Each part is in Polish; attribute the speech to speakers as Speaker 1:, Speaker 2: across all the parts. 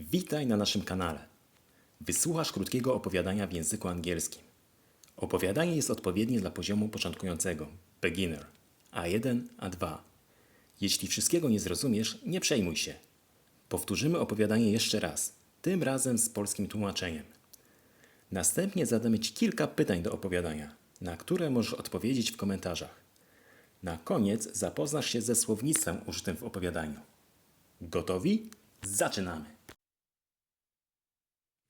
Speaker 1: Witaj na naszym kanale. Wysłuchasz krótkiego opowiadania w języku angielskim. Opowiadanie jest odpowiednie dla poziomu początkującego beginner A1, A2. Jeśli wszystkiego nie zrozumiesz, nie przejmuj się. Powtórzymy opowiadanie jeszcze raz, tym razem z polskim tłumaczeniem. Następnie zadamy Ci kilka pytań do opowiadania, na które możesz odpowiedzieć w komentarzach. Na koniec zapoznasz się ze słownictwem użytym w opowiadaniu. Gotowi? Zaczynamy!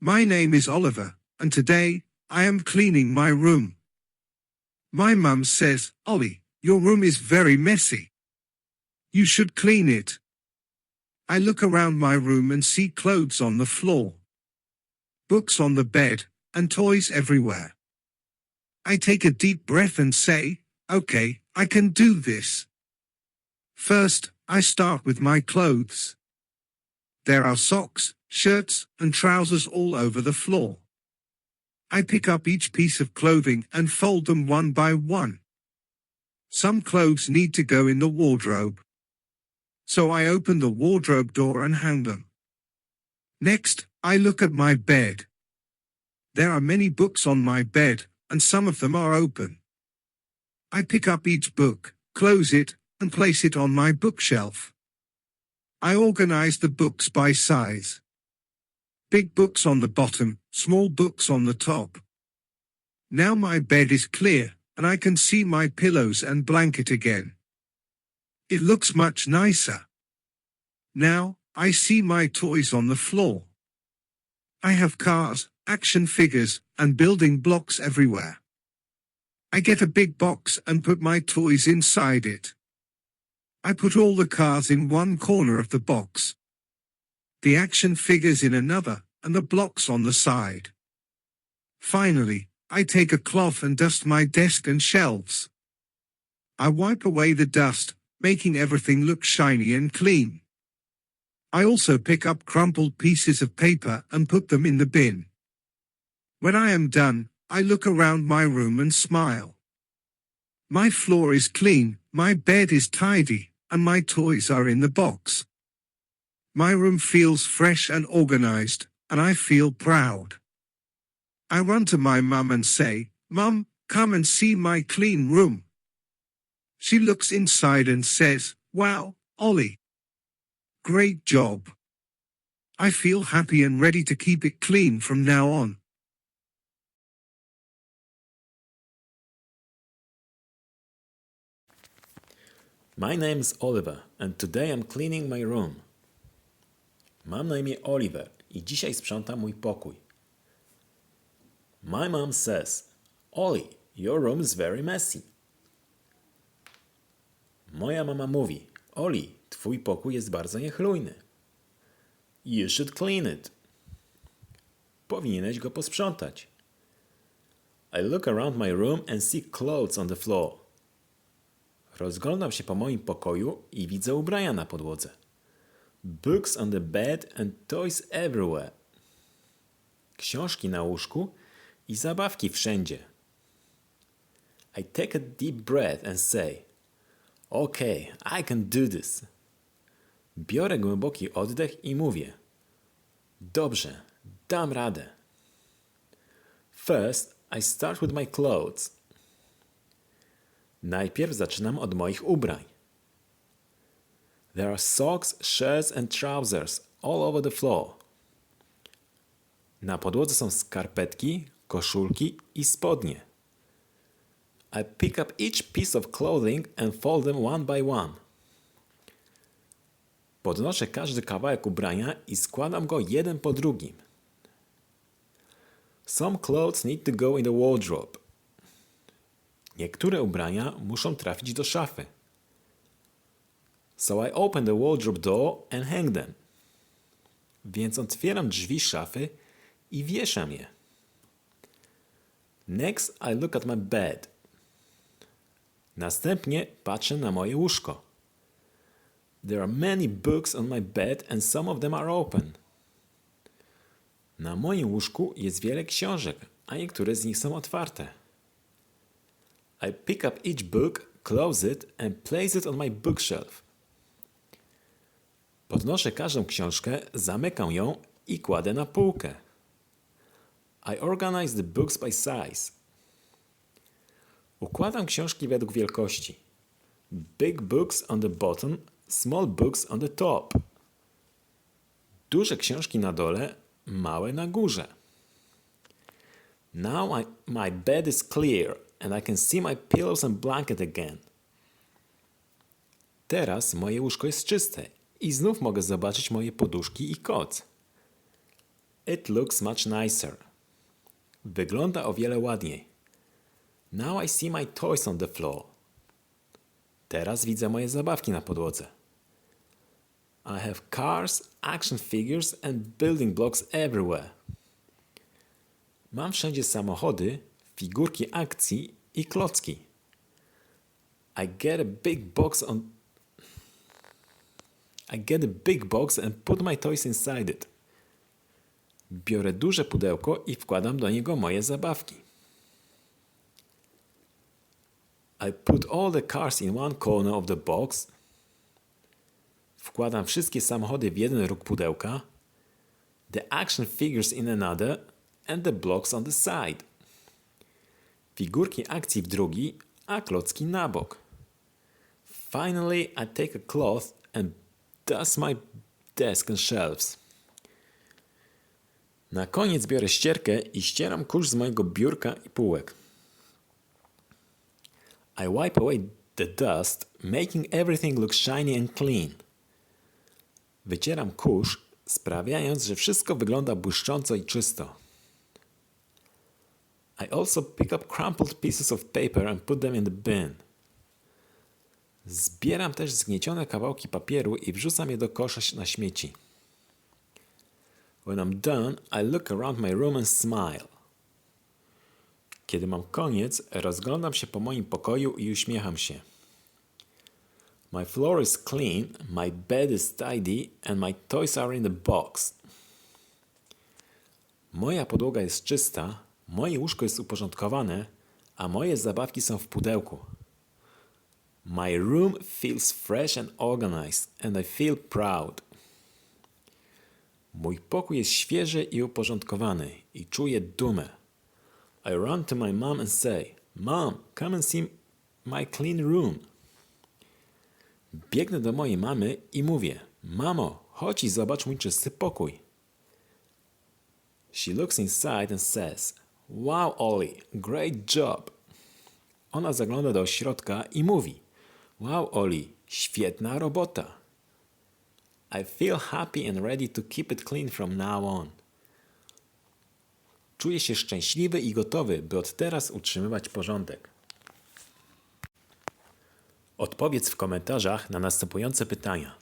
Speaker 2: My name is Oliver, and today I am cleaning my room. My mum says, Ollie, your room is very messy. You should clean it. I look around my room and see clothes on the floor, books on the bed, and toys everywhere. I take a deep breath and say, okay, I can do this. First, I start with my clothes. There are socks, shirts, and trousers all over the floor. I pick up each piece of clothing and fold them one by one. Some clothes need to go in the wardrobe. So I open the wardrobe door and hang them. Next, I look at my bed. There are many books on my bed, and some of them are open. I pick up each book, close it, and place it on my bookshelf. I organize the books by size. Big books on the bottom, small books on the top. Now my bed is clear, and I can see my pillows and blanket again. It looks much nicer. Now, I see my toys on the floor. I have cars, action figures, and building blocks everywhere. I get a big box and put my toys inside it. I put all the cars in one corner of the box. The action figures in another, and the blocks on the side. Finally, I take a cloth and dust my desk and shelves. I wipe away the dust, making everything look shiny and clean. I also pick up crumpled pieces of paper and put them in the bin. When I am done, I look around my room and smile. My floor is clean, my bed is tidy, and my toys are in the box. My room feels fresh and organized, and I feel proud. I run to my mum and say, Mum, come and see my clean room. She looks inside and says, Wow, Ollie. Great job. I feel happy and ready to keep it clean from now on.
Speaker 1: My name is Oliver and today I'm cleaning my room. Mam na imię Oliver i dzisiaj sprzątam mój pokój. My mom says, Ollie, your room is very messy. Moja mama mówi, Oli, twój pokój jest bardzo niechlujny. You should clean it. Powinieneś go posprzątać. I look around my room and see clothes on the floor. Rozglądam się po moim pokoju i widzę ubrania na podłodze. Books on the bed and toys everywhere. Książki na łóżku i zabawki wszędzie. I take a deep breath and say, Okay, I can do this. Biorę głęboki oddech i mówię, Dobrze, dam radę. First, I start with my clothes. Najpierw zaczynam od moich ubrań. There are socks, shirts and trousers all over the floor. Na podłodze są skarpetki, koszulki i spodnie. I pick up each piece of clothing and fold them one by one. Podnoszę każdy kawałek ubrania i składam go jeden po drugim. Some clothes need to go in the wardrobe. Niektóre ubrania muszą trafić do szafy. So I open the wardrobe door and hang them. Więc otwieram drzwi szafy i wieszam je. Next I look at my bed. Następnie patrzę na moje łóżko. There are many books on my bed and some of them are open. Na moim łóżku jest wiele książek, a niektóre z nich są otwarte. I pick up each book, close it and place it on my bookshelf. Podnoszę każdą książkę, zamykam ją i kładę na półkę. I organize the books by size. Układam książki według wielkości. Big books on the bottom, small books on the top. Duże książki na dole, małe na górze. Now I, my bed is clear and I can see my pillows and blanket again. Teraz moje łóżko jest czyste i znów mogę zobaczyć moje poduszki i koc. It looks much nicer. Wygląda o wiele ładniej. Now I see my toys on the floor. Teraz widzę moje zabawki na podłodze. I have cars, action figures and building blocks everywhere. Mam wszędzie samochody, figurki akcji i klocki. I get a big box on I get a big box and put my toys inside it. Biorę duże pudełko i wkładam do niego moje zabawki. I put all the cars in one corner of the box. Wkładam wszystkie samochody w jeden róg pudełka. The action figures in another and the blocks on the side. Figurki akcji w drugi, a klocki na bok. Finally, I take a cloth and dust my desk and shelves. Na koniec biorę ścierkę i ścieram kurz z mojego biurka i półek. I wipe away the dust, making everything look shiny and clean. Wycieram kurz, sprawiając, że wszystko wygląda błyszcząco i czysto. I also pick up crumpled pieces of paper and put them in the bin. Zbieram też zgniecione kawałki papieru i wrzucam je do kosza na śmieci. When I'm done, I look around my room and smile. Kiedy mam koniec, rozglądam się po moim pokoju i uśmiecham się. My floor is clean, my bed is tidy and my toys are in the box. Moja podłoga jest czysta, moje łóżko jest uporządkowane, a moje zabawki są w pudełku. My room feels fresh and organized and I feel proud. Mój pokój jest świeży i uporządkowany i czuję dumę. I run to my mom and say, Mom, come and see my clean room. Biegnę do mojej mamy i mówię, Mamo, chodź i zobacz mój czysty pokój. She looks inside and says, Wow, Ollie, great job. Ona zagląda do środka i mówi, Wow, Ollie, świetna robota. I feel happy and ready to keep it clean from now on. Czuję się szczęśliwy i gotowy, by od teraz utrzymywać porządek. Odpowiedz w komentarzach na następujące pytania.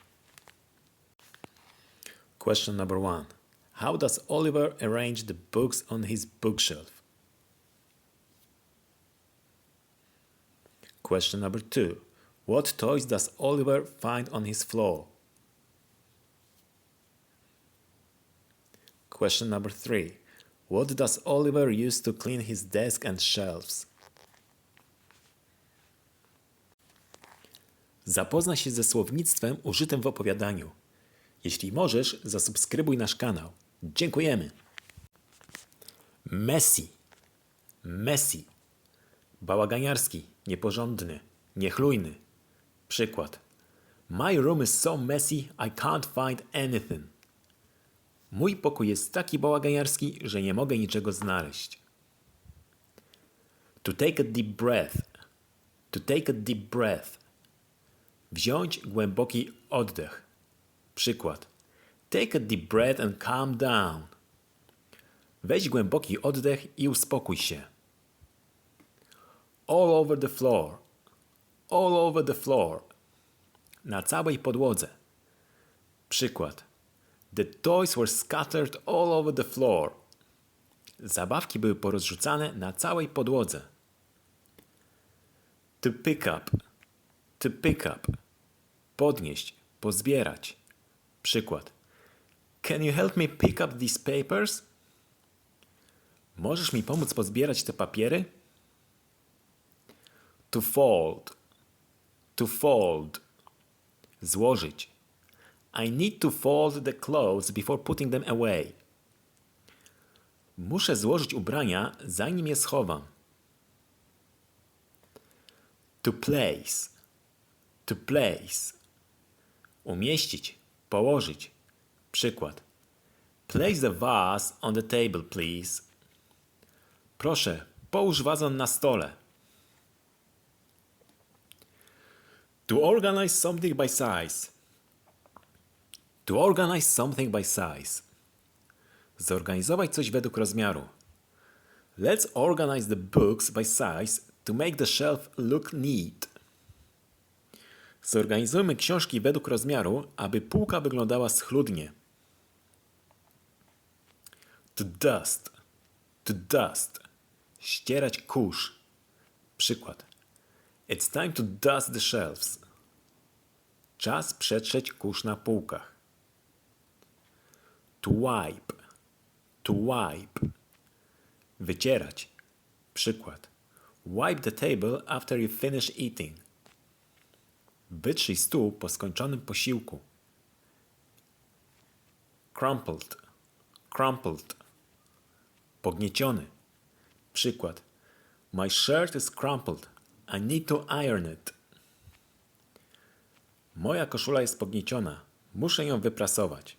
Speaker 1: Question number one. How does Oliver arrange the books on his bookshelf? Question number two. What toys does Oliver find on his floor? Question number three. What does Oliver use to clean his desk and shelves? Zapoznaj się ze słownictwem użytym w opowiadaniu. Jeśli możesz, zasubskrybuj nasz kanał. Dziękujemy. Messi. Messi. Bałaganiarski, nieporządny, niechlujny. Przykład. My room is so messy, I can't find anything. Mój pokój jest taki bałaganiarski, że nie mogę niczego znaleźć. To take a deep breath. To take a deep breath. Wziąć głęboki oddech. Przykład. Take a deep breath and calm down. Weź głęboki oddech i uspokój się. All over the floor. All over the floor. Na całej podłodze. Przykład. The toys were scattered all over the floor. Zabawki były porozrzucane na całej podłodze. To pick up. To pick up. Podnieść, pozbierać. Przykład. Can you help me pick up these papers? Możesz mi pomóc pozbierać te papiery? To fold. To fold. Złożyć. I need to fold the clothes before putting them away. Muszę złożyć ubrania, zanim je schowam. To place. To place. Umieścić, położyć. Przykład. Place the vase on the table, please. Proszę, połóż wazon na stole. To organize something by size. To organize something by size. Zorganizować coś według rozmiaru. Let's organize the books by size to make the shelf look neat. Zorganizujmy książki według rozmiaru, aby półka wyglądała schludnie. To dust. To dust. Ścierać kurz. Przykład. It's time to dust the shelves. Czas przetrzeć kurz na półkach. To wipe. To wipe. Wycierać. Przykład. Wipe the table after you finish eating. Wytrzyj stół po skończonym posiłku. Crumpled. Crumpled. Pognieciony. Przykład. My shirt is crumpled. I need to iron it. Moja koszula jest pognieciona. Muszę ją wyprasować.